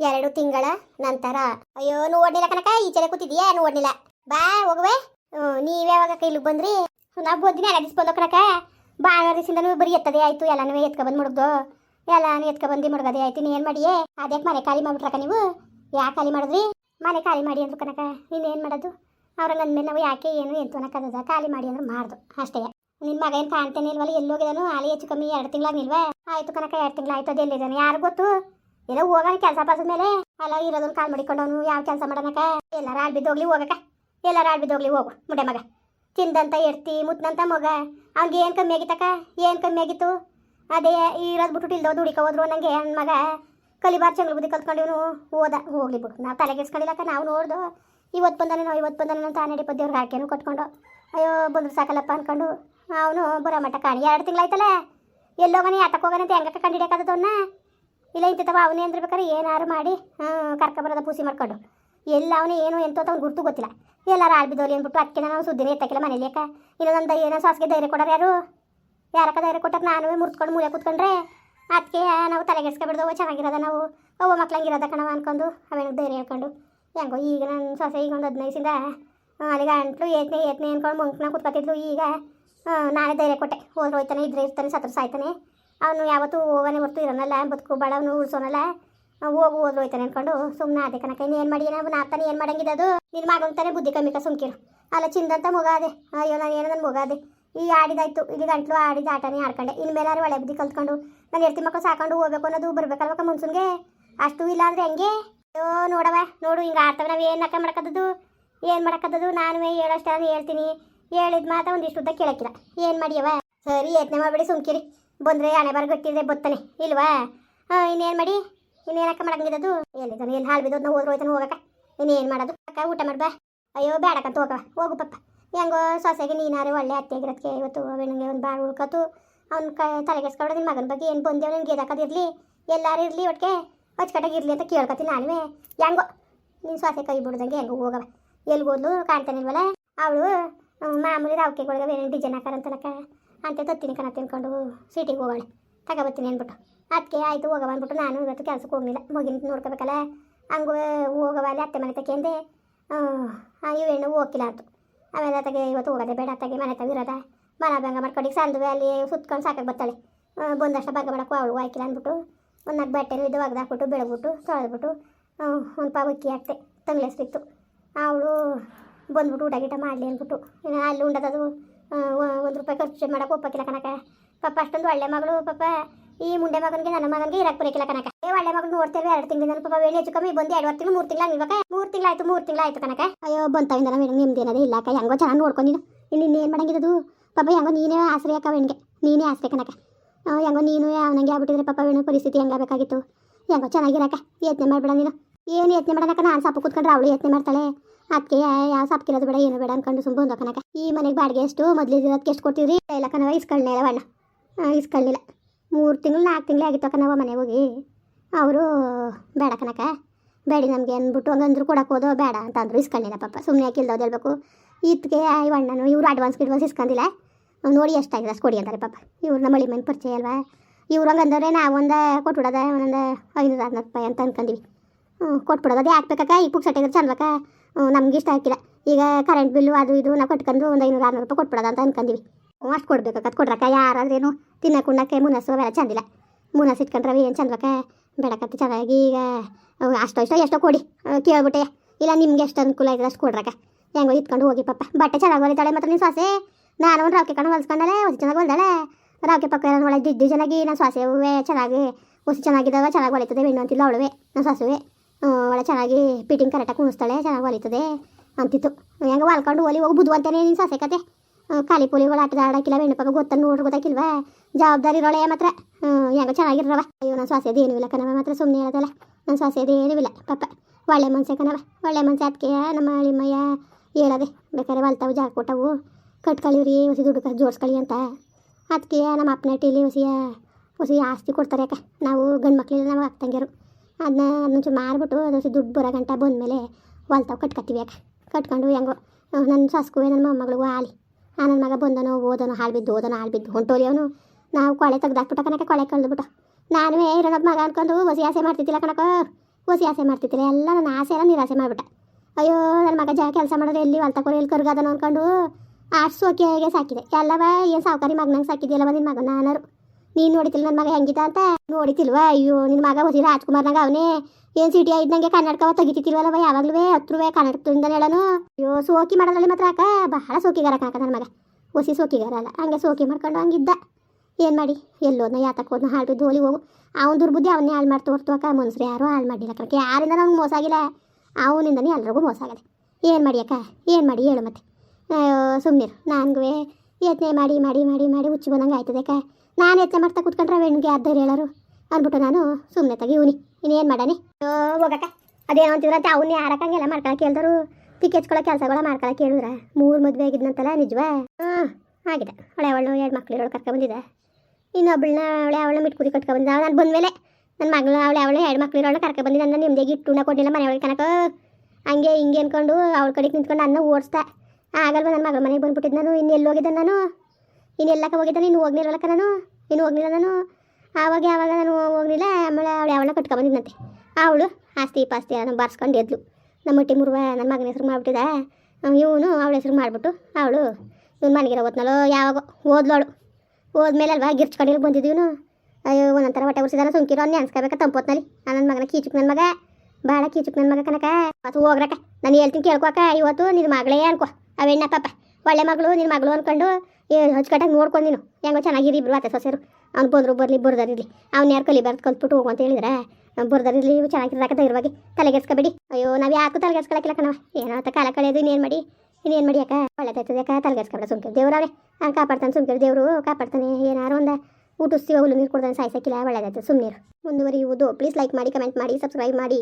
ಎರಡು ತಿಂಗಳ ನಂತರ. ಅಯ್ಯೋ ನೋಡ್ನಿಲ್ಲ ಕನಕ ಈಚೆ ಕೂತಿದ್ಯಾ? ನೋಡ್ನಿಲ್ಲ ಬಾ, ಹೋಗುವೆ. ನೀವ್ ಯಾವಾಗ ಇಲ್ಲಿಗೆ ಬಂದ್ರಿ? ನಾವು ಬಂದಿನಿ ದಿವಸ ಬಂದೋ ಕನಕ ಭಾನುವಾರ ದಿವಸದಿಂದನೂ ಬರೀ ಎತ್ತದೇ ಆಯ್ತು, ಎಲ್ಲಾನು ಎತ್ಕ ಬಂದು ಮುಡ್ದು ಎಲ್ಲಾನು ಎತ್ಕ ಬಂದು ಮುಡ್ಗದೆ ಆಯ್ತು ನೀ ಏನ್ ಮಾಡಿಯೇ? ಅದ್ಯಾಕೆ ಮನೆ ಖಾಲಿ ಮಾಡ್ಬಿಟ್ರಕ ನೀವು? ಯಾಕೆ ಖಾಲಿ ಮಾಡಿದ್ರಿ? ಮನೆ ಖಾಲಿ ಮಾಡಿ ಅಂದ್ರು ಕನಕ ಏನ್ ಮಾಡೋದು? ಅವ್ರ ನನ್ನ ಮೇಲೆ ನಾವು ಯಾಕೆ ಏನು ಎಂತ ಅನ್ನಕ್ಕದ ಖಾಲಿ ಮಾಡಿ ಅಂದ್ರೆ ಮಾಡ್ದು, ಅಷ್ಟೇ. ನಿನ್ನ ಮಗ ಏನು ಕಾಣ್ತೇನೆ ಇಲ್ವಲ್ಲ ಎಲ್ಲೋಗಿದಾನು ಹಾಲಿ ಹೆಚ್ಚು ಕಮ್ಮಿ ಎರಡು ತಿಂಗಳಾಗಿಲ್ವಾ ಆಯ್ತು ಕನಕ ಎರಡು ತಿಂಗಳಾಯ್ತು ಆಯ್ತು ಅದು ಎಲ್ಲಿದ್ದಾನೆ ಯಾರು ಗೊತ್ತು? ಎಲ್ಲ ಹೋಗೋಣ ಕೆಲಸ ಪಾಸದ ಮೇಲೆ. ಅಲ್ಲ, ಇರೋದೊಂದು ಕಾಲ್ ಮಾಡಿಕೊಂಡವನು, ಯಾವ ಕೆಲಸ ಮಾಡೋಣಕ ಎಲ್ಲಾರ ಆಡ್ ಬಿದ್ದೋಗ್ಲಿ ಹೋಗಕ ಎಲ್ಲಾರ ಆಡ್ ಬಿದ್ದೋಗ್ಲಿ ಹೋಗು ಮುಡೆ ಮಗ. ತಿಂದಂತ ಎಡ್ತಿ ಮುತ್ನಂತ ಮಗ. ಅವ್ನಿಗೆ ಏನು ಕಮ್ಮಿ ಆಗಿತ್ತಕ್ಕ? ಏನು ಕಮ್ಮಿ ಆಗಿತ್ತು? ಅದೇ, ಇರೋದು ಬಿಟ್ಟು ಇಲ್ದೋ ದುಡಿಕ ಹೋದ್ರು ನಂಗೆ ನನ್ನ ಮಗ. ಕಲಿಬಾರ್ ಚಂಗ್ಳು ಬುದ್ಧಿ ಕಲ್ತ್ಕೊಂಡಿವ್ನು ಹೋದ ಹೋಗ್ಲಿ ಬಿಡು. ನಾವು ತಲೆಗೆಡ್ಸ್ಕೊಂಡಿಲ್ಲಕ್ಕ ನಾವು ನೋಡ್ದು. ಇವತ್ತು ಬಂದಾನೆ ನಾವು ಇವತ್ತು ಬಂದಾನೆ ಅಂತ ಆನೆಡಿ ಪದ್ಯವ್ರಿಗೆ ಹಾಕೇನು ಕಟ್ಕೊಂಡು, ಅಯ್ಯೋ, ಬಂದ್ರು ಸಾಕಲ್ಲಪ್ಪ ಅನ್ಕೊಂಡು, ಅವನು ಬರೋ ಮಟ್ಟ ಕಾಣಿ. ಎರಡು ತಿಂಗಳಾಯ್ತಲ್ಲ ಎಲ್ಲೋಗನೆ ಯಾತಕ್ಕೆ ಹೋಗೋಣ ಅಂತ ಹೆಂಗಕ್ಕ ಕಂಡಿಡಿಯಕ್ಕದವನ್ನ ಇಲ್ಲ ಇಂತಿತ್ತವ ಅವನೇ ಅಂದಿರ್ಬೇಕಾರೆ ಏನಾರು ಮಾಡಿ ಕರ್ಕ ಬರೋದ ಪೂಸಿ ಮಾಡ್ಕೊಂಡು. ಎಲ್ಲ ಅವನೇ ಏನು ಎಂತ ಅವ್ನು ಗುರ್ತು ಗೊತ್ತಿಲ್ಲ. ಎಲ್ಲಾರು ಆಳ್ಬಿದ್ದೋಲಿ ಅಂದ್ಬಿಟ್ಟು ಅದಕ್ಕೆ ನಾವು ಸುದ್ದಿನೇ ಎತ್ತಕ್ಕಿಲ್ಲ ಮನೇಲಿ ಯಾಕೆ? ಇನ್ನೊಂದು ಏನೋ ಸಾಸಿಗೆ ಧೈರ್ಯ ಕೊಡೋರು ಯಾರು? ಯಾರಕ್ಕ ಧೈರ್ಯ ಕೊಟ್ಟಾರ? ನಾನು ಮುರ್ತ್ಕೊಂಡು ಮೂಲೆ ಕೂತ್ಕೊಂಡ್ರೆ? ಅದಕ್ಕೆ ನಾವು ತಲೆಗೆಡ್ಸ್ಕೊಬಿಡ್ದವ ಚೆನ್ನಾಗಿರೋದ ನಾವು? ಅವ್ವ ಮಕ್ಳಂಗಿರೋದ ಕಣವ ಅನ್ಕೊಂಡು ಅವೇನು ಧೈರ್ಯ ಹೇಳ್ಕೊಂಡು. ಹೆಂಗೋ ಈಗ ನನ್ನ ಸೊಸೆ ಈಗ ಒಂದು ಹದಿನೈದಿಂದ ಅಲ್ಲಿಗೆ ಅಂಟ್ಲು ಏತ್ನೆ ಏತ್ನೆ ಅನ್ಕೊಂಡು ಮುಂಕ್ನ ಕೂತ್ಕೊತಿದ್ಲು ಈಗ ನಾಳೆ ಧೈರ್ಯ ಕೊಟ್ಟೆ. ಹೋದ್ರೆ ಹೋಯ್ತಾನೆ, ಇದ್ರೆ ಇರ್ತಾನೆ, ಸತ್ರ ಸಾಯ್ತಾನೆ. ಅವನು ಯಾವತ್ತೂ ಹೋಗನೆ ಹೊರ್ತು ಇರೋನಲ್ಲ ಬದುಕು ಬಡವನು ಅವನು ಉಳ್ಸೋನಲ್ಲ. ಹೋಗು ಓದ್ ಹೋಯ್ತಾನೆ ಅನ್ಕೊಂಡು ಸುಮ್ಮನೆ ಅದೇ ಕನಕ ಏನು ಮಾಡಿ ನಾ ನಾತಾನೆ ಏನು ಮಾಡಂಗಿದೆ ಅದು? ನಿನ್ನ ಮಗಂತಾನೆ ಬುದ್ಧಿ ಕಮ್ಮಿ ಕ ಸುಮ್ಕಿರು. ಅಲ್ಲ, ಚಿಂದಂತ ಮಗ ಅದೇ ಅಯ್ಯೋ, ನಾನು ಏನೋ ನನ್ನ ಮಗ ಅದೇ ಈ ಆಡಿದಾಯ್ತು, ಇಲ್ಲಿ ಗಂಟ್ಲು ಆಡಿದ ಆಟನೇ ಆಡ್ಕೊಂಡೆ. ಇನ್ಮೇಲಾರು ಒಳ್ಳೆ ಬುದ್ಧಿ ಕಲ್ತ್ಕೊಂಡು, ನಾನು ಎರ್ತಿ ಮಕ್ಕಳು ಸಾಕೊಂಡು ಹೋಗ್ಬೇಕು ಅನ್ನೋದು ಬರ್ಬೇಕಲ್ವಕ್ಕ ಮನ್ಸುನ್ಗೆ? ಅಷ್ಟು ಇಲ್ಲ ಅಂದ್ರೆ ಹೆಂಗೆ? ಅಯ್ಯೋ ನೋಡವ ನೋಡು, ಹಿಂಗೆ ಆಡ್ತವೆ ನಾವು ಏನು ಅಕ್ಕ ಮಾಡ್ಕದ್ದು ಏನು ಮಾಡಕ್ಕದ್ದು ನಾನು ಹೇಳೋಷ್ಟೇ ಹೇಳ್ತೀನಿ. ಹೇಳಿದ ಮಾತ ಒಂದಿಷ್ಟು ಉದ್ದ ಕೇಳಕ್ಕಿಲ್ಲ. ಏನು ಮಾಡಿಯವ ಸರಿ, ಯತ್ನೆ ಮಾಡಬೇಡಿ ಸುಮ್ಕಿರಿ. ಬಂದರೆ ಹಣೆ ಬರ ಗಟ್ಟಿದ್ರೆ ಬತ್ತಾನೆ, ಇಲ್ವಾ? ಹಾಂ ಇನ್ನೇನು ಮಾಡಿ? ಇನ್ನೇನಕ್ಕ ಮಾಡಂಗಿದ್ದು? ಎಲ್ಲಿದ್ದಾನೆ ಎಲ್ಲಿ ಹಾಳು ಬಿದ್ದೋದ್ನ ಹೋದ್ರೆ ಹೋಯ್ತಾನೆ ಹೋಗಕ್ಕ. ಇನ್ನೇನು ಮಾಡೋದು? ಅಕ್ಕ, ಊಟ ಮಾಡ್ಬಾ ಅಯ್ಯೋ ಬೇಡಕ್ಕಂತ ಹೋಗವ. ಹೋಗು ಪಪ್ಪ ಹೆಂಗೋ ಸೊಸೆಗೆ ನೀನಾರೆ ಒಳ್ಳೆ ಅತ್ತೆಗಿರತ್ಕೆ ಇವತ್ತು ಅವನಿಗೆ ಒಂದು ಬಾಳು ಉಳ್ಕತ್ತು ಅವ್ನ ಕ ತಲೆಗೆಸ್ಕೊಂಡು ನಿನ್ನ ಮಗನ ಬಗ್ಗೆ ಏನು ಬಂದೇವ್ ನಿನ್ಗೆ ಎದಾಕದಿರಲಿ ಎಲ್ಲಾರು ಇರಲಿ ಒಟ್ಟಿಗೆ ಅಚ್ಚುಕಟ್ಟಾಗಿ ಇರಲಿ ಅಂತ ಕೇಳ್ಕೊತೀನಿ ನಾನುವೇ. ಹೆಂಗೋ. ನೀನು ಸೊಸೆ ಕೈ ಬಿಡ್ದಂಗೆ ಹೆಂಗೋ ಹೋಗವ. ಎಲ್ಲಿ ಹೋದ್ಲು ಕಾಣ್ತಾನಿಲ್ವಲ್ಲ? ಅವಳು, ಮಾಮೂಲಿ ರಾವ್ಕೆಗಳಿಗೆ ಏನೇನು ಡಿಸೈನ್ ಹಾಕಾರಂತಲಕ್ಕ ಅಂತ ತತ್ತೀನಿ ಕಣ ತಿನ್ಕೊಂಡು ಸಿಟಿಗೆ ತಗೋ ಬರ್ತೀನಿ ಅಂದ್ಬಿಟ್ಟು. ಅದಕ್ಕೆ ಆಯಿತು ಹೋಗವ ಅಂದ್ಬಿಟ್ಟು ನಾನು ಇವತ್ತು ಕೆಲಸಕ್ಕೆ ಹೋಗಲಿಲ್ಲ. ಮಗಿನ ನೋಡ್ಕೋಬೇಕಲ್ಲ? ಹಂಗೂ ಹೋಗವ ಅತ್ತೆ ಮನೆ ತಕೆಂದೆ ಇವು ಹೆಣ್ಣು ಹೋಗಿಲ್ಲ ಅಂತ. ಆಮೇಲೆ ಅತ್ತಗೆ ಇವತ್ತು ಹೋಗೋದೆ ಬೇಡ, ಅತ್ತಾಗೆ ಮನೆ ತಗ ಇರೋದ. ಮನ ಭಂಗ ಮಾಡ್ಕೊಂಡು ಸಂದುವೆ ಅಲ್ಲಿ ಸುತ್ಕೊಂಡು ಸಾಕಾಗಿ ಬರ್ತಾಳೆ. ಬಂದಷ್ಟು ಬಗ್ಗೆ ಮಾಡಕ್ಕೂ ಅವಳು ಹಾಕಿಲ್ಲ ಅಂದ್ಬಿಟ್ಟು ಒಂದು ನಾಲ್ಕು ಬಟ್ಟೆನೂ ಇದು ಒಗ್ದು ಹಾಕ್ಬಿಟ್ಟು ಬೆಳಗ್ಬಿಟ್ಟು ತೊಳೆದ್ಬಿಟ್ಟು ಒಂದು ಪಾವು ಅಕ್ಕಿ ಹಾಕ್ತೆ ಅವಳು ಬಂದ್ಬಿಟ್ಟು ಊಟ ಗೀಟ ಮಾಡಲಿ ಅಂದ್ಬಿಟ್ಟು. ಇನ್ನು ಅಲ್ಲಿ ಉಂಡದದು ಒಂದು ರೂಪಾಯಿ ಖರ್ಚು ಮಾಡಕ್ಕೆ ಒಪ್ಪಕ್ಕಿಲ್ಲ ಕನಕ ಪಾಪ ಅಷ್ಟೊಂದು ಒಳ್ಳೆ ಮಗಳು, ಪಾಪ ಈ ಮುಂಡೆ ಮಗನಿಗೆ, ನನ್ನ ಮಗನಿಗೆ ಇರಕ್ಕೆ ಬರೋಕಿಲ್ಲ ಕನಕ ಏ, ಒಳ್ಳೆ ಮಗಳು ನೋಡ್ತೇವೆ ಎರಡು ತಿಂಗಳಿಂದ ಪಾಪ ವೇಳೆ ಹೆಚ್ಚು ಕಮ್ಮಿ ಬಂದು ಎರಡು ತಿಂಗಳು, ಮೂರು ತಿಂಗಳು ಇವಾಗ ಮೂರು ತಿಂಗಳಾಯ್ತು ಮೂರು ತಿಂಗಳಾಯ್ತು ಕನಕ ಅಯ್ಯೋ, ಬಂತಾವಿಂದ ಮೇಡಮ್ ನಿಮ್ದು ಏನದೇ? ಇಲ್ಲ ಅಕ್ಕ ಹೆಂಗೋ ಚೆನ್ನಾಗಿ ನೋಡ್ಕೊಂಡಿದ್ದು ಇಲ್ಲಿ ಇನ್ನೇನು ಮಾಡಂಗಿದ್ದು? ಪಾಪ ಹೆಂಗೋ ನೀನೇ ಆಸರೆ ಅಕ್ಕ ವೇಣಿಗೆ ನೀನೇ ಆಸರೆ ಕನಕ ಹೆಂಗೋ ನೀನು ಅವನಂಗೆ ಆಗ್ಬಿಟ್ಟಿದ್ರೆ ಪಾಪ ವೇಣು ಪರಿಸ್ಥಿತಿ ಹೆಂಗಾಗಬೇಕಾಗಿತ್ತು? ಹೆಂಗೋ ಚೆನ್ನಾಗಿರಕ್ಕ, ಯತ್ನೆ ಮಾಡಬೇಡ ನೀನು. ಏನು ಯತ್ನೆ ಮಾಡೋಣಕ್ಕ ನಾನು ಸಪ್ಪು ಕೂತ್ಕೊಂಡ್ರೆ ಅವಳು ಯತ್ನೆ ಮಾಡ್ತಾಳೆ. ಅದಕ್ಕೆ ಯಾವ ಸಪ್ಕಿರೋದು ಬೇಡ, ಏನು ಬೇಡ ಅನ್ಕೊಂಡು ಸುಮ್ಮ ಬಂದು ಕನಕ ಈ ಮನೆಗೆ ಬಾಡಿಗೆ ಎಷ್ಟು? ಮೊದಲಿರೋದಕ್ಕೆ ಎಷ್ಟು ಕೊಡ್ತೀವಿ ಇಲ್ಲ ಕಣವ ಇಸ್ಕೊಳ್ಳಿಲ್ಲ ಬಣ್ಣ ಇಸ್ಕೊಳ್ಳಿಲ್ಲ ಮೂರು ತಿಂಗಳು, ನಾಲ್ಕು ತಿಂಗಳೇ ಆಗಿತ್ತು ಕಣವ ಮನೆಗೆ ಹೋಗಿ. ಅವರು, ಬೇಡ ಕನಕ ಬೇಡಿ ನಮಗೆ ಅಂದ್ಬಿಟ್ಟು ಹಂಗಂದ್ರು ಕೊಡಕ್ಕೆ ಹೋದೋ ಬೇಡ ಅಂತ ಅಂದ್ರು ಇಸ್ಕೊಳ್ಳಿಲ್ಲ ಪಾಪ ಸುಮ್ಮನೆ ಯಾಕಿಲ್ದೋದು ಹೇಳ್ಬೇಕು? ಇದಕ್ಕೆ ಈ ಅಣ್ಣನು, ಇವ್ರು ಅಡ್ವಾನ್ಸ್ ಗಿಡ್ವಾನ್ಸ್ ಇಸ್ಕೊಂಡಿಲ್ಲ ನೋಡಿ ಎಷ್ಟಾಗಿದೆ ಅಷ್ಟು ಕೊಡಿ ಅಂತಾರೆ ಪಾಪ. ಇವ್ರು ನಮ್ಮ ಮನೆ ಪರಿಚಯ ಅಲ್ವಾ? ಇವ್ರು ಹಂಗಂದ್ರೆ ನಾವೊಂದು ಕೊಟ್ಬಿಡೋದ, ಒಂದೊಂದು ಐನೂರು, ಆರುನೂರು ರೂಪಾಯಿ ಅಂತ ಅನ್ಕೊಂಡೀವಿ ಕೊಟ್ಬಿಡೋದು ಅದೇ ಹಾಕ್ಬೇಕಕ್ಕ, ಈ ಪುಕ್ ಸಟ್ಟಿದ್ರೆ ಚಂದಕ್ಕ ನಮ್ಗೆ ಇಷ್ಟ ಹಾಕಿಲ್ಲ ಈಗ ಕರೆಂಟ್ ಬಿಲ್ಲು ಅದು ಇದು ನಾವು ಕಟ್ಕೊಂಡು ಒಂದು ಐನೂರು, ಆರುನೂರು ರೂಪಾಯಿ ಕೊಟ್ಬಿಡೋದ ಅಂತ ಅನ್ಕೊಂಡೀವಿ ಅಷ್ಟು ಕೊಡ್ಬೇಕು ಅದು ಕೊಡ್ರಕ್ಕ ಯಾರಾದ್ರೇನು ತಿನ್ನಕ್ಕೆ ಉಣ್ಣಕ್ಕೆ ಮುನಸು ಅವೆಲ್ಲ ಚಂದಿಲ್ಲ ಮುನಸ್ ಇಟ್ಕೊಂಡ್ರೆ ಏನು ಚಂದ್ರಕ್ಕ ಬೇಡಕತ್ತೆ, ಚೆನ್ನಾಗಿ ಈಗ ಅಷ್ಟೋ, ಇಷ್ಟೋ, ಎಷ್ಟೋ ಕೊಡಿ. ಕೇಳ್ಬಿಟ್ಟೆ. ಇಲ್ಲ, ನಿಮ್ಗೆ ಎಷ್ಟು ಅನುಕೂಲ ಆಯ್ತದೆ ಅಷ್ಟು ಕೊಡ್ರಕ್ಕ. ಹೆಂಗೋ ಇಟ್ಕೊಂಡು ಹೋಗಿ ಪಪ್ಪ ಬಟ್ಟೆ ಚೆನ್ನಾಗಿ ಹೊಲಿತಾಳೆ ಮತ್ತು ನೀನು ಸ್ವಾಸೆ ನಾನು ಒಂದು ರಾವ್ಕೆ ಕಣ್ಣು ಹೊಲಿಸ್ಕೊಂಡಲೆ, ಹೊಸಿ ಚೆನ್ನಾಗಿ ಹೊಲ್ದಾಳೆ. ರಾವ್ಕೆ ಪಕ್ಕ ಒಳಗೆ ದಿಡ್ಡಿ ಚೆನ್ನಾಗಿ ನನ್ನ ಸಾಸೆ ಹೂವೆ ಚೆನ್ನಾಗಿ, ಹೊಸಿ ಚೆನ್ನಾಗಿದ್ದಾವೆ, ಚೆನ್ನಾಗಿ ಹೊಲಿತದೆ, ಬೆಣ್ಣು ಅಂತಿಲ್ಲ ಅವಳುವೆ ನನ್ನ ಸಾಸುವೆ. ಒಳ್ಳೆ ಚೆನ್ನಾಗಿ ಪಿಟಿಂಗ್ ಕರೆಕ್ಟಾಗಿ ಕುಣಿಸ್ತಾಳೆ ಚೆನ್ನಾಗಿ ಹೊಲಿತದೆ ಅಂತಿತ್ತು. ಹೆಂಗೆ ಹೊಲ್ಕೊಂಡು ಹೊಲಿ ಹೋಗಿ ಬುದ್ಧು ಅಂತಾನೆ ನಿನ್ನ ಸಾಸೆ ಕತೆ. ಖಾಲಿ ಪುಲಿಗಳು ಆಟದ ಆಡಕ್ಕಿಲ್ಲ ಬೆಣ್ಣು ಪಕ್ಕ ಗೊತ್ತ ನೋಡ್ರಿ ಗೊತ್ತಾಕಿಲ್ವ? ಜವಾಬ್ದಾರಿ ಇರೋಳೆ ಮಾತ್ರ. ಹೆಂಗೆ ಚೆನ್ನಾಗಿರವ ಅಯ್ಯೋ ನನ್ನ ಸ್ವಾಸೆದು ಏನೂ ಇಲ್ಲ ಕಣವ ಮಾತ್ರ ಸುಮ್ಮನೆ ಹೇಳೋದಲ್ಲ. ನನ್ನ ಸ್ವಾಸೆದು ಏನೂ ಇಲ್ಲ, ಪಾಪ. ಒಳ್ಳೆ ಮನ್ಸೆ ಕಣವ ಒಳ್ಳೆ ಮನ್ಸೆ ಅದಕ್ಕೆ ನಮ್ಮ ಅಳಿಮಯ್ಯ ಹೇಳದೆ, ಬೇಕಾದ್ರೆ ಹೊಲ್ತಾವು ಜಾಗ ಕೊಟ್ಟವು, ಕಟ್ಕಳಿವ್ರಿ, ಹೊಸಿ ದುಡ್ಡು ಜೋಡಿಸ್ಕೊಳ್ಳಿ ಅಂತ. ಅದಕ್ಕೆ ನಮ್ಮ ಅಪ್ಪನ ಟೀಲಿ ಹೊಸಿಯ, ಹೊಸಿ ಆಸ್ತಿ ಕೊಡ್ತಾರೆ ಯಾಕೆ? ನಾವು ಗಂಡು ಮಕ್ಕಳಿಲ್ಲ ನಾವು ಅಕ್ಕಂಗಿರು ಅದನ್ನ ಮುಂಚೆ ಮಾರ್ಬಿಟ್ಟು ಅದು ಹೊಸಿ ದುಡ್ಡು ಬರೋ ಗಂಟ ಬಂದಮೇಲೆ ಹೊಲ್ತಾವೆ ಕಟ್ಕೊತೀವಿ ಯಾಕೆ? ಕಟ್ಕೊಂಡು ಹೆಂಗೋ ನನ್ನ ಸಸ್ಕುವೆ ನನ್ನ ಮೊಮ್ಮಗಳಿಗೂ ಹಾಲಿ. ಆ ನನ್ನ ಮಗ ಬಂದನೋ, ಓದೋನು ಹಾಳು ಬಿದ್ದು, ಓದೋನು ಹಾಳು ಬಿದ್ದು, ಹೊಂಟೋಲಿ ಅವನು. ನಾವು ಕೊಳೆ ತೆಗ್ದಾಕ್ಬಿಟ್ಟ ಕಣಕ್ಕೆ, ಕೊಳೆ ಕಳೆದ್ಬಿಟ್ಟು. ನಾನುವೇ ಇರೋದು ಮಗ ಅನ್ಕೊಂಡು ಹೊಸಿ ಆಸೆ ಮಾಡ್ತಿದ್ದಿಲ್ಲ ಕಣಕ ಹೊಸಿ ಆಸೆ ಮಾಡ್ತಿದ್ದಿಲ್ಲ, ಎಲ್ಲ ನನ್ನ ಆಸೆ ಎಲ್ಲ ನಿರಾಸೆ ಮಾಡಿಬಿಟ್ಟೆ. ಅಯ್ಯೋ ನನ್ನ ಮಗ ಜಾ ಕೆಲಸ ಮಾಡೋದು ಎಲ್ಲಿ ಹೊಲ್ತಕೋರಿ ಎಲ್ಲಿ ಕರ್ಗಾದನು ಅನ್ಕೊಂಡು ಅಷ್ಟು ಹೇಗೆ ಸಾಕಿದೆ. ಎಲ್ಲವ ಏನು ಸಾವುಕಾರಿ ಮಗನಂಗೆ ಸಾಕಿದೆಯಲ್ಲವ ನಿನ್ನ ಮಗ ಅನ್ನೋರು ನೀನು ನೋಡಿತಿಲ್ ನನ್ನ ಮಗ ಹೆಂಗಿದ ಅಂತ? ನೋಡಿತಿಲ್ವಾ ಅಯ್ಯೋ ನಿನ್ನ ಮಗ ಹೊಸಿ ರಾಜ್ಕುಮಾರ್ನಾಗ ಅವನೇ. ಏನು ಸಿಟಿ ಇದ್ದಂಗೆ ಕನ್ನಡಕವ ತೆಗಿತಿಲ್ವಲ್ಲವ ಯಾವಾಗಲೂ ರೂಪಾಯಿ ಕನ್ನಡಕದಿಂದ ಹೇಳನು. ಅಯ್ಯೋ, ಸೋಕಿ ಮಾಡೋದ್ರಲ್ಲಿ ಮಾತ್ರ ಅಕ್ಕ ಬಹಳ ಸೋಕಿಗಾರ ಕಾಕ ನನ್ನ ಮಗ. ಹೊಸಿ ಸೋಕಿಗಾರ ಅಲ್ಲ. ಹಂಗೆ ಸೋಕಿ ಮಾಡ್ಕೊಂಡು ಹಂಗಿದ್ದ. ಏನು ಮಾಡಿ? ಎಲ್ಲೋದ್ನ ಯಾತಕ್ಕೆ ಹೋದ್ನ? ಹಾಳು ಹೋಲಿ ಹೋಗು. ಅವನ್ ದುರ್ಬುದ್ಧಿ ಅವನೇ ಹಾಳು ಮಾಡಿ ಹೊರ್ತು ಅಕ್ಕ. ಮನುಷ್ಯರು ಯಾರು ಹಾಳು ಮಾಡಿಲ್ಲ ಕಣಕ್ಕೆ. ಯಾರಿಂದ ನಂಗೆ ಮೋಸ ಆಗಿಲ್ಲ? ಅವನಿಂದನೇ ಎಲ್ರಿಗೂ ಮೋಸ ಆಗದೆ. ಏನು ಮಾಡಿ ಅಕ್ಕ? ಏನು ಮಾಡಿ? ಹೇಳು ಮತ್ತೆ. ಸುಮ್ಮನೆ ನನಗೂ ಯತ್ನೆ ಮಾಡಿ ಮಾಡಿ ಮಾಡಿ ಮಾಡಿ ಹುಚ್ಚಿ ಬಂದಂಗೆ ಆಯ್ತದೆ ಅಕ್ಕ. ನಾನು ಯತ್ನೆ ಮಾಡ್ತಾ ಕೂತ್ಕೊಂಡ್ರೆ ಹೆಣ್ಣಿಗೆ ಅದ್ದವ್ರು ಹೇಳೋರು? ಅಂದ್ಬಿಟ್ಟು ನಾನು ಸುಮ್ಮನೆ ತೆಗಿ ಇವನಿ ಇನ್ನೇನು ಮಾಡಾನಿ ಹೋಗಕ್ಕ. ಅದೇನು ಅಂತಿದ್ರಂತೆ ಅವನ್ನ ಯಾರಕ್ಕಂಗೆಲ್ಲ ಮಾಡ್ಕೊಳಕ್ಕೆ ಹೇಳ್ದರು. ತಿಕ್ಕೆಚ್ಕೊಳ್ಳೋ ಕೆಲಸಗಳ ಮಾಡ್ಕೊಳಕ್ಕೆ ಹೇಳಿದ್ರ ಮೂರು ಮದುವೆ ಆಗಿದ್ನಂತಲ್ಲ ನಿಜವೇ? ಹಾಂ, ಆಗಿದೆ. ಅವಳೆ ಅವಳು, ಎರಡು ಮಕ್ಳು ಇರೋಳು ಕರ್ಕೊಂಬಂದಿದ್ದೆ ಇನ್ನೊಬ್ಬಳನ್ನ ಅವಳೆ ಅವಳ ಮಿಟ್ಕುದಿ ಕಟ್ಕೊಂಡ್ಬಂದ ನಾನು ಬಂದಮೇಲೆ ನನ್ನ ಮಗಳು, ಅವಳೆ ಅವಳು ಎರಡು ಮಕ್ಳು ಇರೋಳು ಬಂದಿ. ನನ್ನ ನಿಮ್ದೇ ಇಟ್ಟು ಉಣ್ಣ ಕೊಡಲಿಲ್ಲ ಮನೆ ಒಳಗೆ ಕನಕ ಹಂಗೆ ಹಿಂಗೆ ಅಂದ್ಕೊಂಡು ಅವಳ ಕಡೆಗೆ ನಿಂತ್ಕೊಂಡು ಅನ್ನ ಓಡಿಸ್ದೆ. ಆಗಲ್ವ ನನ್ನ ಮಗಳ ಮನೆಗೆ ಬಂದ್ಬಿಟ್ಟಿದ್ದು ನಾನು? ಇನ್ನು ನಾನು? ಇನ್ನು ಎಲ್ಲಕ್ಕ ಹೋಗಿದ್ದ, ನೀನು ಹೋಗ್ನಿರಲಕ್ಕ ನಾನು? ಇನ್ನು ಹೋಗ್ಲಿಲ್ಲ ನಾನು? ಆವಾಗ ಯಾವಾಗ ನಾನು ಹೋಗ್ಲಿಲ್ಲ, ಆಮೇಲೆ ಅವಳು ಅವಳನ್ನ ಕಟ್ಕೊಂಬಂದಿದ್ದಂತೆ ಅವಳು ಆಸ್ತಿ ಪಾಸ್ತಿ ಅದನ್ನು ಬಾರಿಸ್ಕೊಂಡು ಎದ್ಲು. ನಮ್ಮ ಹೊಟ್ಟೆ ಮುರುವ ನನ್ನ ಮಗನ ಹೆಸ್ರು ಮಾಡಿಬಿಟ್ಟಿದ್ದ. ಇವನು ಅವಳ ಹೆಸ್ರು ಮಾಡಿಬಿಟ್ಟು ಅವಳು ಇವ್ನ ಮನೆಗಿರೋ ಹೊತ್ನಲ್ಲೋ, ಯಾವಾಗ ಓದ್ಲು ಅವಳು. ಹೋದ್ಮೇಲೆ ಅಲ್ವಾ ಗಿರ್ಚ್ಕೊಂಡಿಲ್ಲ ಬಂದಿದ್ದೀವನು ಅಯ್ಯೋ ಒಂದೊಂಥರ ಹೊಟ್ಟೆ ಉರ್ಸಿದಾನ ಸುಮ್ಕಿರೋ ಅವ್ನು ನೆನ್ಸ್ಕೋಬೇಕ ತಂಪೊತ್ನಲ್ಲಿ. ನನ್ನ ಮಗನ ಕೀಚುಕ್ ನನ್ನ ಮಗ. ಭಾಳ ಕೀಚುಕ್ ನನ್ನ ಮಗ ಕನಕ. ಮತ್ತು ಹೋಗ್ರಕ್ಕ. ನಾನು ಹೇಳ್ತೀನಿ ಕೇಳ್ಕೊಕ, ಇವತ್ತು ನಿನ್ನ ಮಗಳೇ ಅನ್ಕೋ. ಅವೆಣ್ಣ ಪಾಪ. ಒಳ್ಳೆ ಮಗಳು ನಿನ್ನ ಮಗಳು ಅನ್ಕೊಂಡು ಹಚ್ಕಟ್ಟಾಗಿ ನೋಡ್ಕೊಂಡು ಹೆಂಗೋ ಚೆನ್ನಾಗಿರಿ ಇಬ್ರು ಆತ ಸೊಸೆರು. ಅವ್ನು ಬಂದರು, ಬರಲಿ ಬರ್ದಾರಿರಲಿ ಅವ್ನು ಯಾರು ಕಲಿ ಬರ್ದು ಕಲ್ತ್ಬಿಟ್ಟು ಹೋಗು ಅಂತ ಹೇಳಿದ್ರೆ ಬರ್ದಾರಿರ್ಲಿ ಚೆನ್ನಾಗಿರ್ದಾಕ ಇರುವಾಗಿ ತಲೆಗೆಡ್ಸ್ಕೊಬೇಡಿ. ಅಯ್ಯೋ, ನಾವು ಯಾಕೂ ತಲೆಗೆಸ್ಕೊಳಕ್ಕಿಲ್ಲ ಕಣವ ಏನೋ ಅಂತ ಕಾಲ ಕಳೆಯೋದು ಇನ್ನೇನು ಮಾಡಿ ಇನ್ನೇನು ಮಾಡಿ ಯಾಕೆ ಒಳ್ಳೆದಾಯ್ತದೆ ಯಾಕ ತಲೆಗೆಡ್ಸ್ಕೊಬೇಡ ಸುಮ್ಕಿರು. ದೇವ್ರವೇ ಹಂಗೆ ಕಾಪಾಡ್ತಾನೆ ಸುಮ್ಕಿರು. ದೇವರು ಕಾಪಾಡ್ತಾನೆ. ಏನಾರು ಒಂದು ಊಟಿಸ್ತೀವ ಹುಲ್ಲು, ನೀರು ಕೊಡ್ತಾನೆ ಸಾಯಿಸಕ್ಕಿಲ್ಲ. ಒಳ್ಳೆದಾಯ್ತು ಸುಮ್ಮನೆ ಮುಂದುವರಿಯುವುದು. ಪ್ಲೀಸ್ ಲೈಕ್ ಮಾಡಿ ಕಮೆಂಟ್ ಮಾಡಿ ಸಬ್ಸ್ಕ್ರೈಬ್ ಮಾಡಿ.